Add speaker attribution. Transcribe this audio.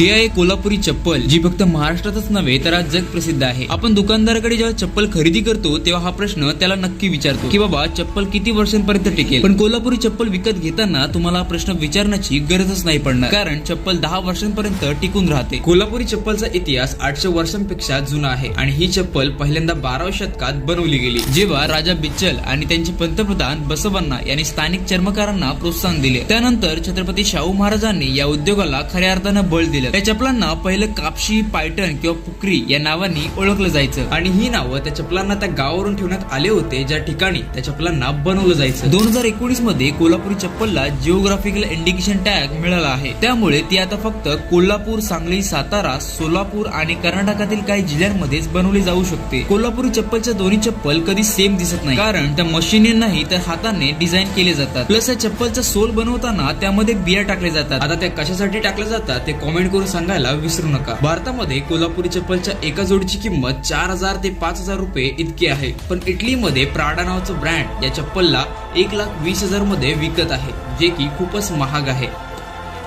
Speaker 1: ही आहे कोल्हापुरी चप्पल जी फक्त महाराष्ट्रातच नव्हे तर आज जग प्रसिद्ध आहे. आपण दुकानदाराकडे जेव्हा चप्पल खरेदी करतो तेव्हा हा प्रश्न त्याला नक्की विचारतो की बाबा चप्पल किती वर्षांपर्यंत टिकेल? पण कोल्हापुरी चप्पल विकत घेताना तुम्हाला हा प्रश्न विचारण्याची गरजच नाही पडणार कारण चप्पल दहा वर्षांपर्यंत टिकून राहते. कोल्हापुरी चप्पलचा इतिहास आठशे वर्षांपेक्षा जुना आहे आणि ही चप्पल पहिल्यांदा बाराव्या शतकात बनवली गेली जेव्हा राजा बिच्चल आणि त्यांचे पंतप्रधान बसवन्ना यांनी स्थानिक चर्मकारांना प्रोत्साहन दिले. त्यानंतर छत्रपती शाहू महाराजांनी या उद्योगाला खऱ्या अर्थानं बळ दिले. त्या चपलांना पहिलं कापशी पायटन किंवा पुकरी या नावांनी ओळखलं जायचं. आणि ही नावं त्या चपलांना त्या गावावरून ठेवण्यात आले होते ज्या ठिकाणी त्या चपलांना बनवलं जायचं. दोन हजार एकोणीसमध्ये कोल्हापुरी चप्पलला जिओग्राफिकल इंडिकेशन टॅग मिळाला आहे. त्यामुळे ती आता फक्त कोल्हापूर सांगली सातारा सोलापूर आणि कर्नाटकातील काही जिल्ह्यांमध्येच बनवली जाऊ शकते. कोल्हापुरी चप्पलच्या दोन्ही चप्पल कधी सेम दिसत नाही कारण त्या मशीने नाही तर हाताने डिझाईन केले जातात. प्लस या चप्पलचा सोल बनवताना त्यामध्ये बिया टाकले जातात. आता त्या कशासाठी टाकल्या जातात ते कॉमेंट करून सांगायला विसरू नका. भारतामध्ये कोल्हापुरी चप्पलच्या एका जोडीची किंमत चार हजार ते पाच हजार रुपये इतकी आहे. पण इटलीमध्ये प्राडा नावाचं ब्रँड या चप्पलला एक लाख वीस हजारमध्ये विकत आहे जे की खूपच महाग आहे.